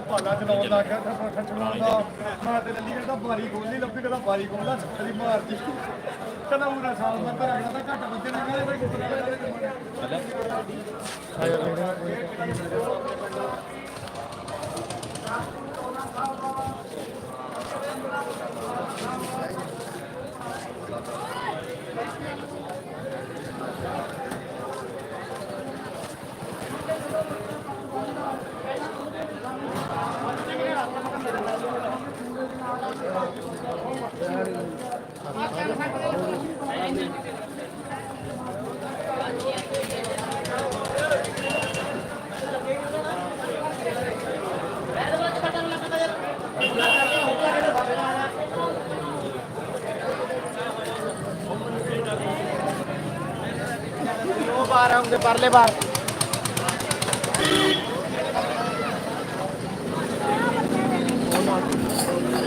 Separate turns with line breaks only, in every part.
ਪਾਲਾ
ਚਲਾਉਣ ਲੱਗ ਗਿਆ ਤਾਂ ਪੱਖਾ ਚਲਾਉਂਦਾ ਮੈਂ
ਤੇ ਲੱਲੀ ਕਹਿੰਦਾ ਬਾਰੀ ਖੋਲ ਨਹੀਂ ਲੱਭੀ ਕਹਿੰਦਾ ਬਾਰੀ ਖੋਲਦਾ ਸਾਰੀ ਮਾਰਦੀ ਕਹਿੰਦਾ ਪੂਰਾ ਸਾਲ ਮੈਂ ਘਰ ਆਇਆ ਤਾਂ ਘੱਟ ਨੇ ਕਹਿੰਦੇ
ਬਈ ਕਿੱਥੇ
ਆ ਯਾਰ ਇਹਦੇ ਪਰਲੇ ਬਾਹਰ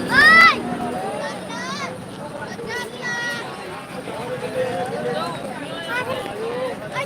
Ay! Ay,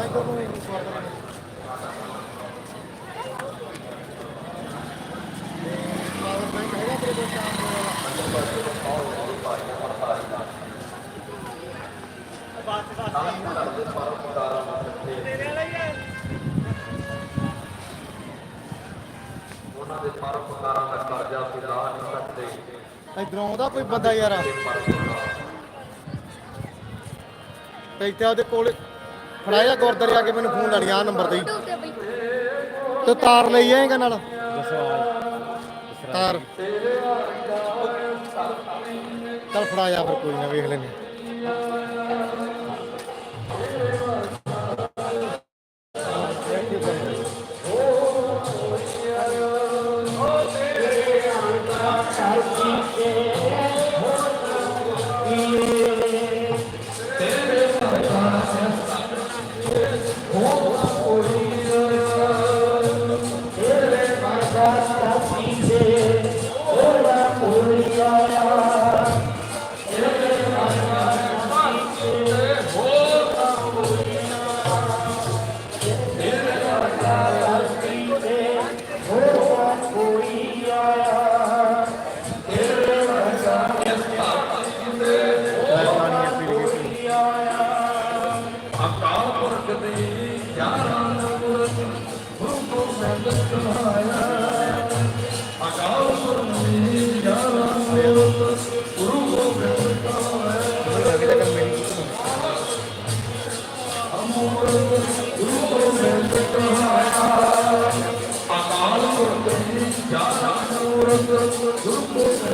ਇਧਰੋਂ ਆਉਂਦਾ ਕੋਈ ਬੰਦਾ ਯਾਰ। ਤੇ ਇੱਥੇ ਉਹਦੇ ਕੋਲ। ਫੜਾਇਆ ਗੁਰਦਾਰੇ ਆ ਕੇ ਮੈਨੂੰ ਫੋਨ ਲੜਿਆ ਆ ਨੰਬਰ ਤੇ ਹੀ।
ਤੇ
ਤਾਰ ਲਈ ਆਏਗਾ ਨਾਲ?
ਤਾਰ।
ਚੱਲ ਫੜਾ ਜਾ ਫਿਰ, ਕੋਈ ਨਾ ਵੇਖ ਲੈਨੇ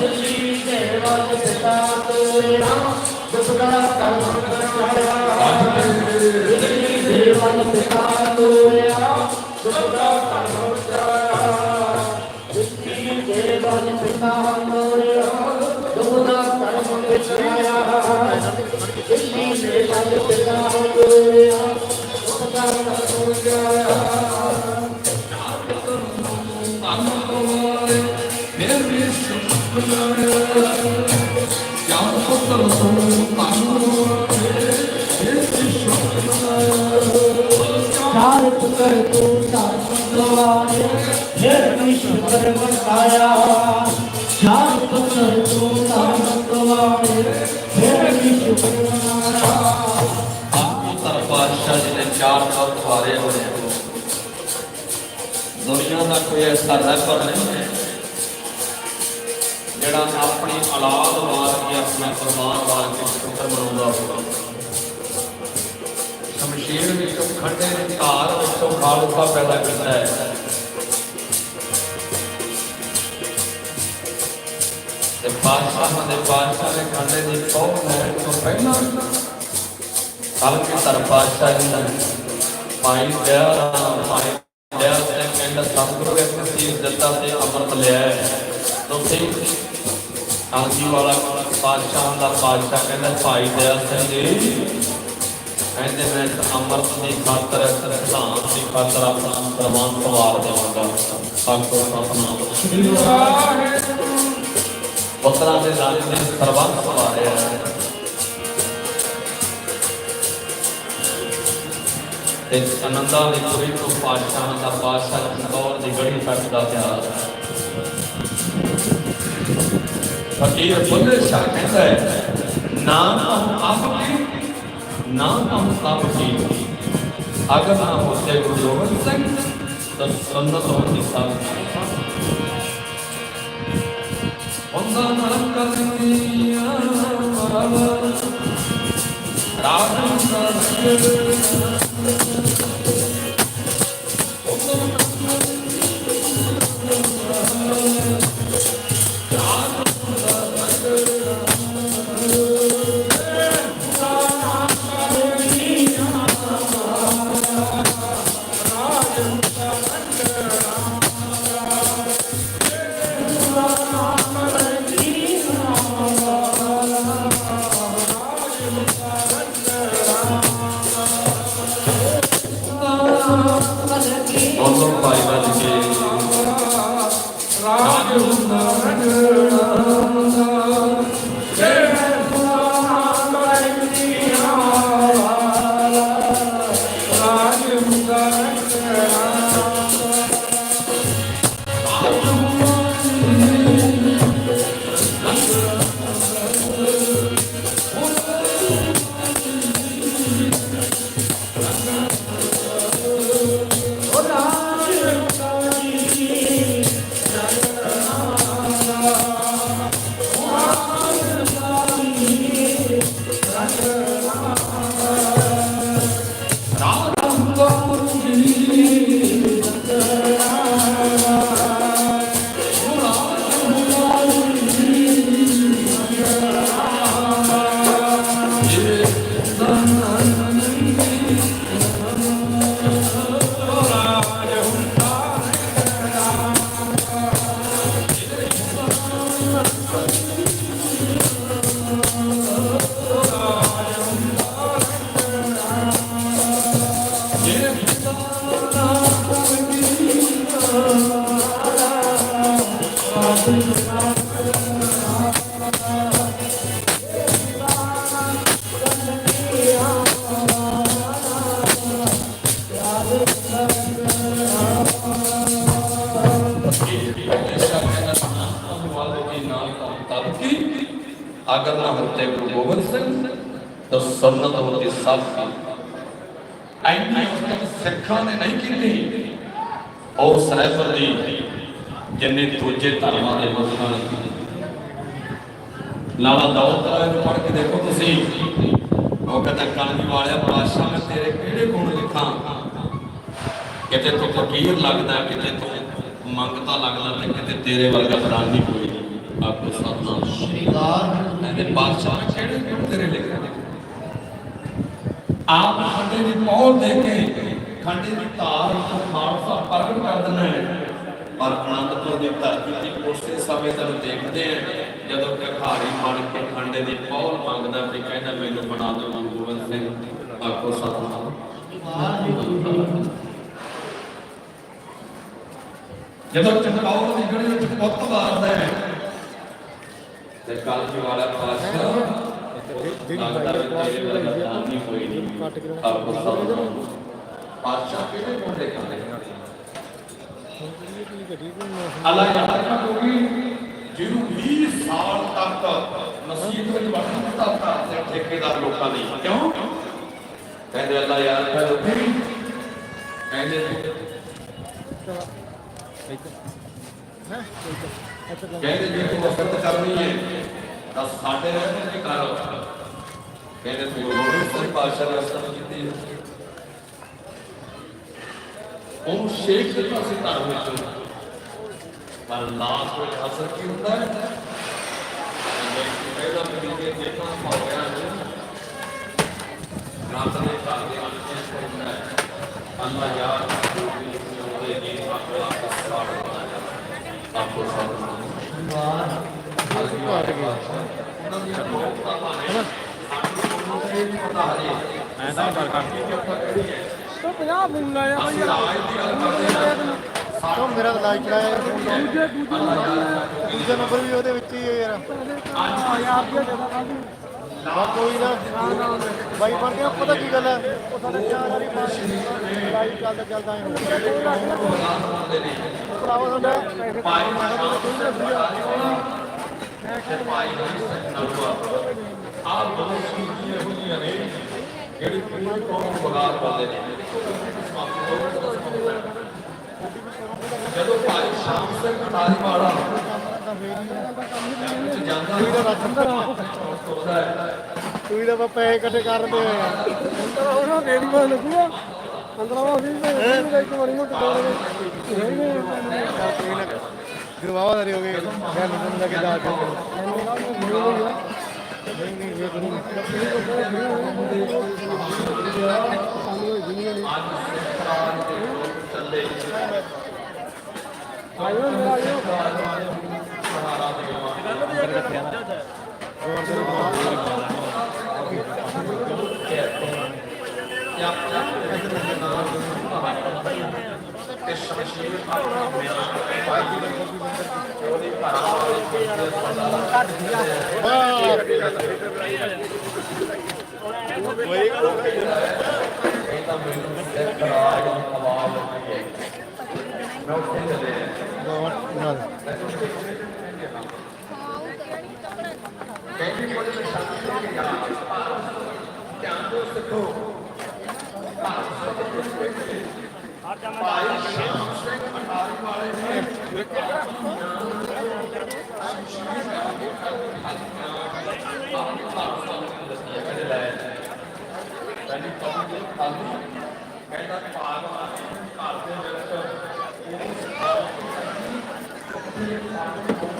ਗਿਆਰਾਂ
ਮੂਰਤ ਗੁਰੂ
ਗੋਬਿੰਦ ਆਇਆ ਸੁਣਾਇਆ ਜਾਂ ਪੁੱਤਰ ਸੁਣ ਚਾਰ
ਪੁੱਤਰ ਤੂੰ ਸਾਰਵਾਏ ਫਿਰ ਵਿਸ਼ਵਰ
ਜਿਹੜਾ ਆਪਣੀ ਔਲਾਦ ਵਾਰ ਕੇ ਆਪਣਾ ਪਰਿਵਾਰ ਵਾਰ ਕੇ ਸ਼ੁਕਰ ਮਨਾਉਂਦਾ ਹੋਵੇ। ਸ਼ਮਸ਼ੀਰ ਵਿੱਚੋਂ ਖੰਡੇ ਦੀ ਧਾਰ ਵਿੱਚੋਂ ਖਾਲਸਾ ਪੈਦਾ ਕੀਤਾ ਹੈ। ਤੇ ਬਾਦਸ਼ਾਹ ਦੇ ਬਾਦਸ਼ਾਹ ਨੇ ਖੰਡੇ ਦੀ ਪਹੁੰਚ ਲੈਣ ਤੋਂ ਪਹਿਲਾਂ ਹਲਕੇ ਧਰ ਪਾਤਸ਼ਾਹ ਜੀ ਨੇ ਭਾਈ ਦਇਆ ਰਾਮ, ਭਾਈ ਦਇਆ ਸਿੰਘ ਕਹਿੰਦਾ ਸਤਿਗੁਰੂ ਇੱਕ ਤਸੀਰ ਦਿੱਤਾ ਤੇ ਅੰਮ੍ਰਿਤ ਲਿਆ ਹੈ। ਤੁਸੀਂ ਆਂਜੀ ਵਾਲਾ ਪਾਤਸ਼ਾਹ ਦਾ ਪਾਤਸ਼ਾਹ ਕਹਿੰਦਾ, ਭਾਈ ਦਇਆ ਸਿੰਘ ਜੀ, ਕਹਿੰਦੇ ਮੈਂ ਇਸ ਦੀ ਖਾਤਰ ਸਿਧਾਂਤ ਦੀ ਖਾਤਰ ਆਪਣਾ ਪ੍ਰਮਾਣ ਪਵਾਰ ਦੇਵਾਂਗਾ। ਸਾਖੋ ਸਤਨਾਮ ਸ੍ਰੀ ਵਾਹਿਗੁਰੂ ਪੁੱਤਰਾਂ ਦੇ ਦਾਣੇ ਨੇ ਤੇ ਅਨੰਦਾ ਦੀ ਪੁਰੀ ਤੋਂ ਪਾਤਸ਼ਾਹ ਦਾ ਪਾਤਸ਼ਾਹ ਦੀ ਗੜੀ ਤੱਕ ਦਾ ਪਿਆਰ ਫਕੀਰ ਬੁੱਲੇ ਸ਼ਾਹ ਕਹਿੰਦਾ ਹੈ ਨਾਮ ਹਮ ਆਪ ਕੀ ਨਾਮ ਹਮ ਆਪ ਕੀ ਅਗਰ ਨਾ ਹੋਤੇ ਗੁਰੂ ਗੋਬਿੰਦ ਸਿੰਘ ਤਾਂ ਸੰਨਤ ਹੋਣੀ ਸਭ ਬੰਦਾ ਨਾਮ love. ਅਗਰ ਨਾ ਹੁੰਦੇ ਗੁਰੂ ਗੋਬਿੰਦ ਸਿੰਘ, ਤਾਂ ਸੁਨਨਤ ਹੁੰਦੀ ਸਭ ਦੀ ਐਨੀ ਉਸਤਤ ਸਿੱਖਾਂ ਨੇ ਨਹੀਂ ਕੀਤੀ। ਉਹ ਸਰੈਫਰ ਦੀ ਜਿੰਨੇ ਦੂਜੇ ਧਰਮਾਂ ਦੇ ਮੁਸਲਮਾਨਾਂ ਨੇ ਕੀਤੀ। ਲਾਲਾ ਦਾਊਦ ਦਾ ਨੂੰ ਪੜ੍ਹ ਕੇ ਦੇਖੋ ਤੁਸੀਂ। ਉਹ ਕਹਿੰਦਾ ਕਲਗੀ ਵਾਲਿਆ ਬਾਦਸ਼ਾਹ ਮੈਂ ਤੇਰੇ ਕਿਹੜੇ ਗੁਣ ਲਿਖਾਂ? ਕਿਤੇ ਤੂੰ ਫਕੀਰ ਲੱਗਦਾ, ਕਿਤੇ ਤੂੰ ਮੰਗਤਾ ਲੱਗਦਾ, ਤੇ ਕਿਤੇ ਤੇਰੇ ਵਰਗਾ ਪ੍ਰਾਣੀ ਕੋਈ ਨਹੀਂ ਸਤਨਾਮ ਸ਼੍ਰੀ
ਅਕਾਲ ਇਹਦੇ
ਬਾਦਸ਼ਾਹ ਕਿਹੜੇ ਗੁਣ ਤੇਰੇ ਲਿਖੇ ਨੇ ਆਪ ਖੰਡੇ ਦੀ ਪੌਲ ਦੇ ਕੇ ਖੰਡੇ ਦੀ ਧਾਰ ਤੋਂ ਖਾਲਸਾ ਪ੍ਰਗਟ ਕਰ ਦਿੰਦਾ ਹੈ ਪਰ ਅਨੰਦਪੁਰ ਦੀ ਧਰਤੀ ਤੇ ਉਸੇ ਸਮੇਂ ਤੱਕ ਦੇਖਦੇ ਆ, ਜਦੋਂ ਭਿਖਾਰੀ ਬਣ ਕੇ ਖੰਡੇ ਦੀ ਪੌਲ ਮੰਗਦਾ ਤੇ ਕਹਿੰਦਾ, ਮੈਨੂੰ ਬਣਾ ਦਿਓ ਗੁਰੂ ਗੋਬਿੰਦ ਸਿੰਘ, ਆਖੋ ਸਤਨਾਮ। ਜਦੋਂ ਚੰਪਾਉ ਦੀ ਗੜੀ ਵਿੱਚ ਪੁੱਤ ਮਾਰਦਾ ਹੈ ਤੇ ਕਾਲਜੀ ਵਾਲਾ ਪਾਸ਼ਾ ਲੱਗਦਾ ਵੀ ਤੇਰੇ ਵਰਗਾ ਦਾਨੀ ਕੋਈ ਨਹੀਂ
ਆਖੋ
ਸਤਨਾਮ ਪਾਸ਼ਾ ਕਿਹੜੇ ਗੁਣ ਦੇ ਖਾਂਦੇ
ਅੱਲਾਹ
ਯਾਦ ਰੱਖੋਗੀ ਜਿਹਨੂੰ 20 ਸਾਲ ਤੱਕ ਮਸਜਿਦ ਵਿੱਚ ਵੜਨ ਦਿੱਤਾ ਤੇ ਠੇਕੇਦਾਰ ਲੋਕਾਂ ਦੀ ਕਿਉਂ? ਕਹਿੰਦੇ ਅੱਲਾਹ ਯਾਦ ਰੱਖੋਗੀ ਕਹਿੰਦੇ
ਕਹਿੰਦੇ
ਜੇ ਤੂੰ ਵਸਤ ਕਰਨੀ ਹੈ, ਤਾਂ ਸਾਡੇ ਰਹਿਣ ਦੀ ਕਰ ਕਹਿੰਦੇ ਤੂੰ ਗੁਰੂ ਸਾਹਿਬ ਪਾਸ਼ਾ ਨੇ ਵਸਤ ਕੀਤੀ ਹੈ। ਉਹ ਸ਼ੇਖ ਦੇ ਪਾਸੇ ਧਰਮ ਵਿੱਚ ਪਰ ਲਾਸਟ ਵਿੱਚ ਅਸਰ ਕੀ ਹੁੰਦਾ ਹੈ? ਪਹਿਲਾ ਮਹੀਨੇ ਦੇਖਣਾ ਹੋ ਗਿਆ ਰਾਤ ਦੇ ਘਰ ਦੇ ਅੰਦਰ ਹੁੰਦਾ ਹੈ। ਅੱਲਾ ਯਾਰ ਉਹਦੇ
ਦੀ ਆਪਣਾ ਸਵਾਲ
ਹੁੰਦਾ
ਹੈ ਆਪਕੋ ਸਭ ਉਹ ਮੇਰਾ ਤਾਂ ਲਾਈਕ ਚੜਾਇਆ ਦੂਜੇ ਦੂਜੇ ਨੰਬਰ ਵੀ
ਉਹਦੇ ਵਿੱਚ ਹੀ ਹੈ ਯਾਰ।
ਬਾ ਕੋਈ ਨਾ। ਬਾਈ ਬਣ ਗਿਆ ਪਤਾ ਕੀ ਗੱਲ ਹੈ ਉਹ ਸਾਡੇ ਚਾਰ ਵਾਰੀ ਲਾਈਵ
ਚੱਲਦਾ ਚੱਲਦਾ ਹੀ ਭਰਾਵਾ ਸਾਡਾ
ਆਹ ਦੋ ਚੀਜ਼ਾਂ ਇਹੋ ਨੇ ਜਿਹੜੀ ਪੂਰੀ ਕੌਮ ਨੂੰ ਬਗਾਰ ਪਾਉਂਦੇ ਨੇ ਜਦੋਂ ਭਾਈ ਸ਼ਾਮ ਸਿੰਘ
ਤਾਂ ਫੇਰ
ਹੀ ਜਾਂਦਾ ਕੋਈ ਦਾ ਰੱਖ
ਕੋਈ ਦਾ ਪੈਸੇ ਇਕੱਠੇ ਕਰਦੇ ਆ।
ਅੰਦਰ ਉਹਨਾਂ ਰੇੜੀ ਵਾਲਾ ਲੱਗੂਗਾ ਅੰਦਰਵਾ ਵੀ ਇੱਕ ਵਾਰੀ ਮੋਟ ਤੋੜੇ
ਗਰਵਾਵਾ ਦਾ ਹੋ ਗਏ
ਗੱਲ ਨੂੰ ਲੱਗ ਜਾ ਕੇ
ਨਹੀਂ ਨਹੀਂ ਇਹ ਕਰੀ
ਸਾਨੂੰ ਜਿੰਨੇ ਨੇ ਚੱਲੇ ਆਇਓ ਆਇਓ।
Não, não.
não. ਕਹਿੰਦੀ ਕੁਝ ਨਿਸ਼ਾਨ ਦੀ ਗੱਲ ਧਿਆਨ ਤੋਂ ਸਿੱਖੋ ਭਾਈ ਸ਼ੇਖ ਸਿੰਘ ਅਟਾਰੀ ਵਾਲੇ ਨੇ ਪਹਿਲੀ ਕੌਮ ਦੇ ਕਾਲੂ ਕਹਿੰਦਾ ਭਾਗ ਭਾਰਤ ਦੇ ਵਿੱਚ ਇਹ ਸਾਰਾ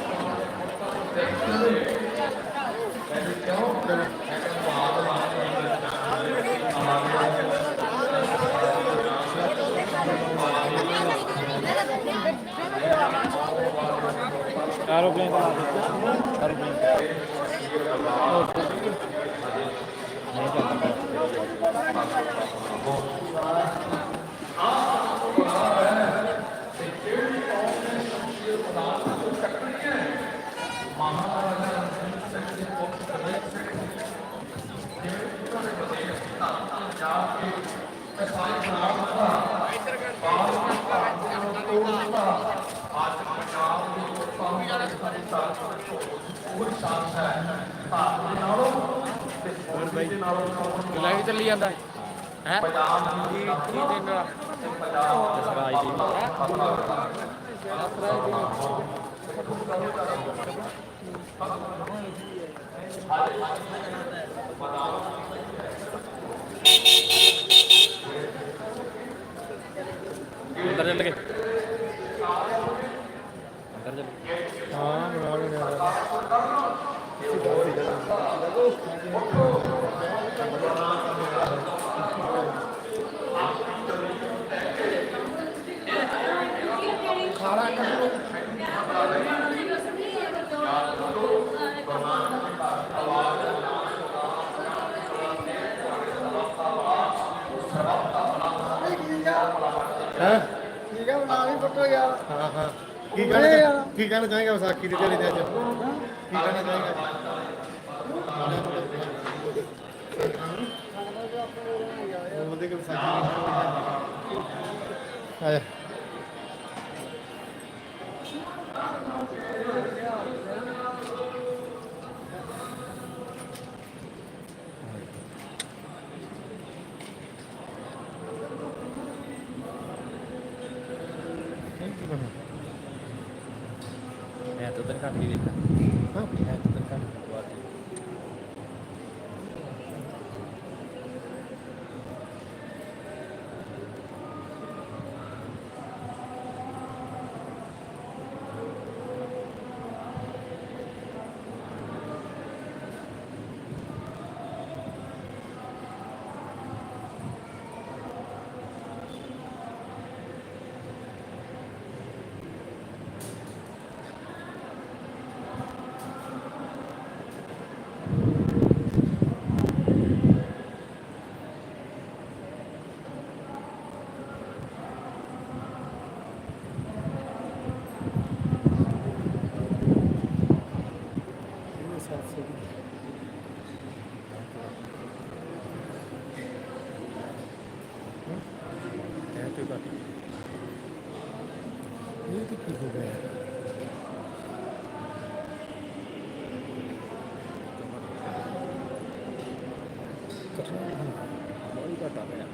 Arrogante. Arrogante. ਸ਼ਾਂਤ ਹੈ ਭਾਰਤ ਦੇ ਨਾਲੋਂ ਤੇ ਫੌਜ ਦੇ ਨਾਲੋਂ ਕੌਣ ਲੈ ਚੱਲੀ ਜਾਂਦਾ ਹੈ ਪੰਜਾਬ ਕੀ ਕੀ ਦਿਨ ਦਾ ਸਰਾਜ ਦੀ ਅੰਦਰ ਚੱਲ ਗਏ
ਅੰਦਰ ਚੱਲ
ਹਾਂ ਬਣਾ ਲੈਣਾ ਹੈ। ਠੀਕ ਆ ਬਣਾ ਲਈ ਫੋਟੋ ਯਾਰ।
ਹਾਂ ਹਾਂ। ਕੀ ਕਹਿਣਾ ਕੀ ਕਹਿਣਾ ਚਾਹੇਗਾ ਵਿਸਾਖੀ ਦੇ ਦਿਹਾੜੇ ਤੇ ਅੱਜ?
ਕੀ
ਆਇਆ
ਮੈਂ ਤਾਂ ਉਧਰ ਘੱਟ ਹੀ ਦੇਖਾ
ਹਾਂ
ਮੈਂ ਤਾਂ ਉਧਰ ਘੱਟ ਬਕਵਾਸ ਹੈ ਤੇ ਘੱਟ
ਇਹ ਤੇ ਕੀ ਹੋ ਗਿਆ ਬਹੁਤ
ਘੱਟ ਆ ਰਿਹਾ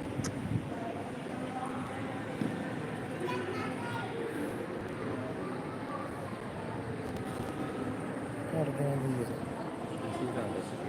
ਘਰ ਦਾ ਵੀ ਹੈ
ਕੀ ਗੱਲ ਹੈ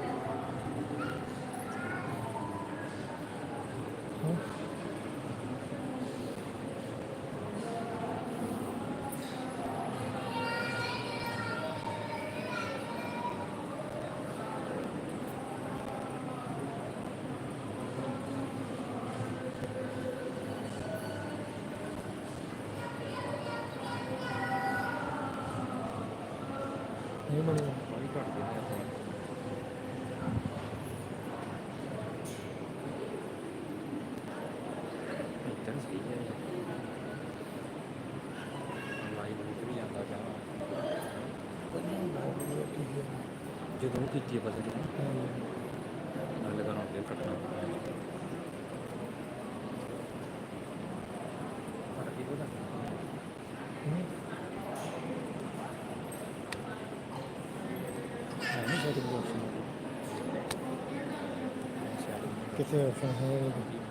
ਨਹੀਂ ਬਣਿਆ ਬਹੁਤ ਘੱਟ ਰਿਹਾ ਇੱਧਰ ਸਹੀ ਹੈ। ਲਾਈਵ ਵੀ ਜਾਂਦਾ ਜਾ। ਜਦੋਂ ਕੀਤੀ ਪਤਾ ਨਹੀਂ ਅਗਲੇ ਦਿਨ ਅੱਗੇ ਕੱਟਣਾ। 谢谢范
总。